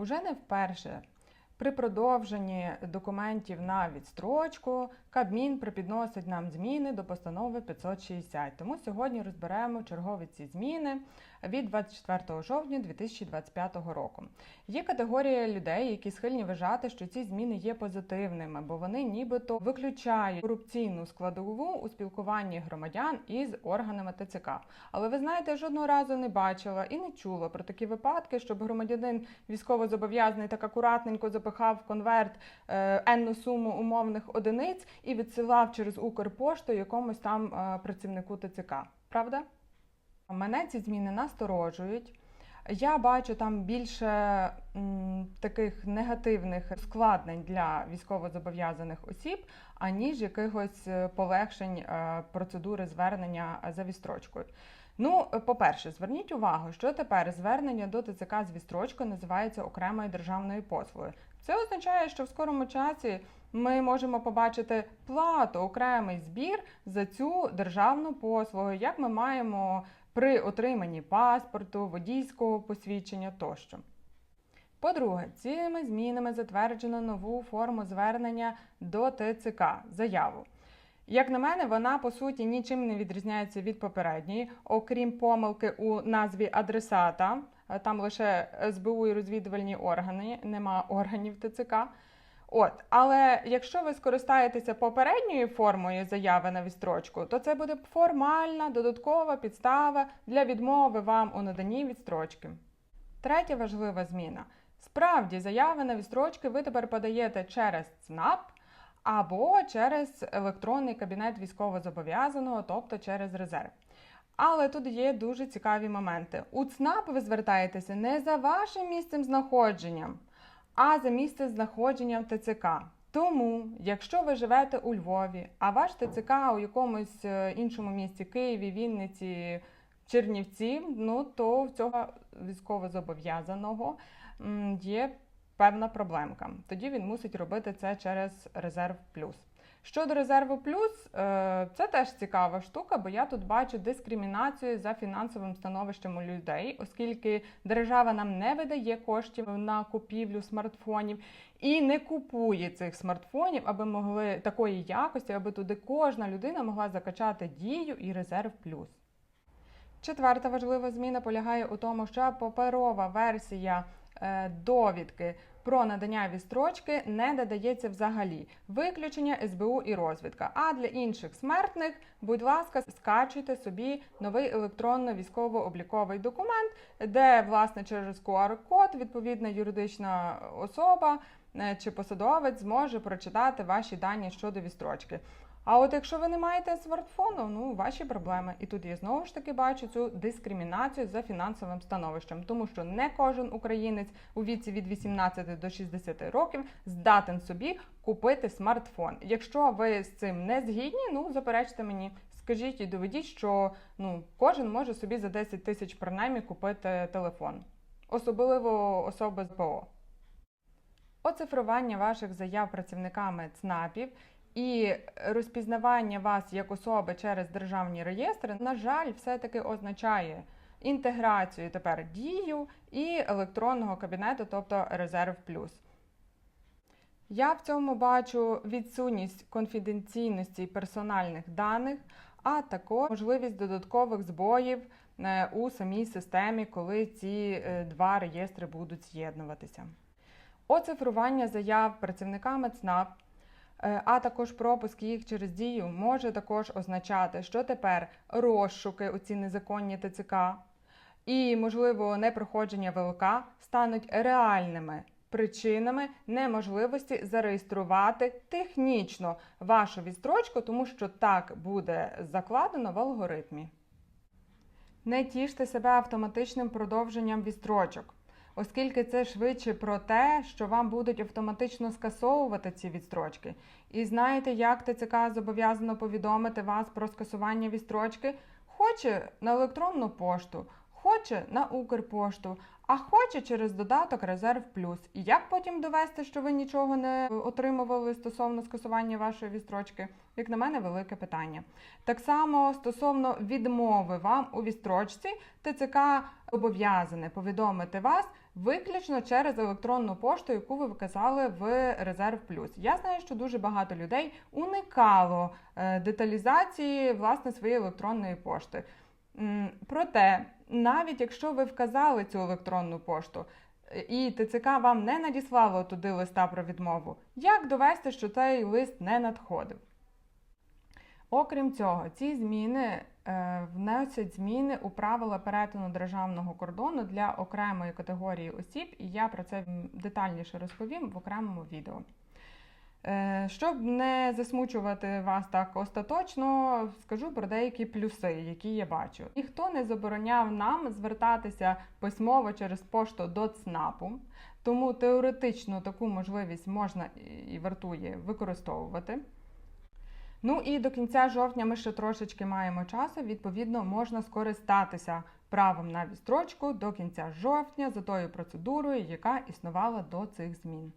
Уже не вперше. При продовженні документів на відстрочку Кабмін припідносить нам зміни до постанови 560. Тому сьогодні розберемо чергові ці зміни від 24 жовтня 2025 року. Є категорія людей, які схильні вважати, що ці зміни є позитивними, бо вони нібито виключають корупційну складову у спілкуванні громадян із органами ТЦК. Але ви знаєте, жодного разу не бачила і не чула про такі випадки, щоб громадянин військовозобов'язаний так акуратненько запихав в конверт е, енну суму умовних одиниць і відсилав через Укрпошту якомусь там е, працівнику ТЦК. Правда? Мене ці зміни насторожують. Я бачу там більше таких негативних складнень для військовозобов'язаних осіб, аніж якихось е, полегшень процедури звернення за відстрочкою. Ну, е, по-перше, зверніть увагу, що тепер звернення до ТЦК з відстрочкою називається окремою державною послугою. Це означає, що в скорому часі ми можемо побачити плату, окремий збір за цю державну послугу, як ми маємо при отриманні паспорту, водійського посвідчення тощо. По-друге, цими змінами затверджено нову форму звернення до ТЦК заяву. Як на мене, вона по суті нічим не відрізняється від попередньої, окрім помилки у назві адресата. Е, Там лише СБУ і розвідувальні органи, нема органів ТЦК. От, але якщо ви скористаєтеся попередньою формою заяви на відстрочку, то це буде формальна додаткова підстава для відмови вам у наданні відстрочки. Третя важлива зміна. Справді, заяви на відстрочки ви тепер подаєте через ЦНАП або через електронний кабінет військовозобов'язаного, тобто через резерв. Але тут є дуже цікаві моменти. У ЦНАП ви звертаєтеся не за вашим місцем знаходженням, а за місце знаходження ТЦК. Тому, якщо ви живете у Львові, а ваш ТЦК у якомусь е, іншому місті Києві, Вінниці, Чернівці, ну то в цього військовозобов'язаного є певна проблемка. Тоді він мусить робити це через резерв плюс. Щодо резерву плюс, е, це теж цікава штука, бо я тут бачу дискримінацію за фінансовим становищем у людей, оскільки держава нам не видає коштів на купівлю смартфонів і не купує цих смартфонів, аби могли такої якості, аби туди кожна людина могла закачати дію і резерв плюс. Четверта важлива зміна полягає у тому, що паперова версія довідки про надання відстрочки не додається взагалі. Виключення СБУ і розвідка. А для інших смертних, будь ласка, скачуйте собі новий електронно-військово-обліковий документ, де, власне, через QR-код відповідна юридична особа е, чи посадовець зможе прочитати ваші дані щодо відстрочки. А от якщо ви не маєте смартфону, ну ваші проблеми. І тут я знову ж таки бачу цю дискримінацію за фінансовим становищем, тому що не кожен українець у віці від 18 до 60 років здатен собі купити смартфон. Якщо ви з цим не згідні, ну заперечте мені, скажіть і доведіть, що ну кожен може собі за 10 тисяч принаймні купити телефон, особливо особи з ПО. Оцифрування ваших заяв працівниками ЦНАПів і розпізнавання вас як особи через державні реєстри, на жаль, все-таки означає інтеграцію тепер дію і електронного кабінету, тобто резерв плюс. Я в цьому бачу відсутність конфіденційності персональних даних, а також можливість додаткових збоїв е, у самій системі, коли ці е, два реєстри будуть з'єднуватися. Оцифрування заяв працівниками ЦНАП а також пропуск їх через дію може також означати, що тепер розшуки у ці незаконні ТЦК і, можливо, непроходження ВЛК стануть реальними причинами неможливості зареєструвати технічно вашу відстрочку, тому що так буде закладено в алгоритмі. Не тіште себе автоматичним продовженням відстрочок оскільки це швидше про те, що вам будуть автоматично скасовувати ці відстрочки. І знаєте, як ТЦК зобов'язано повідомити вас про скасування відстрочки? Хоче на електронну пошту, хоче на Укрпошту, а хоче через додаток Резерв Плюс. І як потім довести, що ви нічого не отримували стосовно скасування вашої відстрочки? Як на мене, велике питання. Так само стосовно відмови вам у відстрочці, ТЦК зобов'язане повідомити вас виключно через електронну пошту, яку ви вказали в Резерв Плюс. Я знаю, що дуже багато людей уникало е, деталізації власне своєї електронної пошти. Проте, навіть якщо ви вказали цю електронну пошту, і ТЦК вам не надіслало туди листа про відмову, як довести, що цей лист не надходив? Окрім цього, ці зміни е, вносять зміни у правила перетину державного кордону для окремої категорії осіб, і я про це детальніше розповім в окремому відео. Е, Щоб не засмучувати вас так остаточно, скажу про деякі плюси, які я бачу. Ніхто не забороняв нам звертатися письмово через пошту до ЦНАПу, тому теоретично таку можливість можна і вартує використовувати. Ну і до кінця жовтня ми ще трошечки маємо часу. Відповідно, можна скористатися правом на відстрочку до кінця жовтня за тою процедурою, яка існувала до цих змін.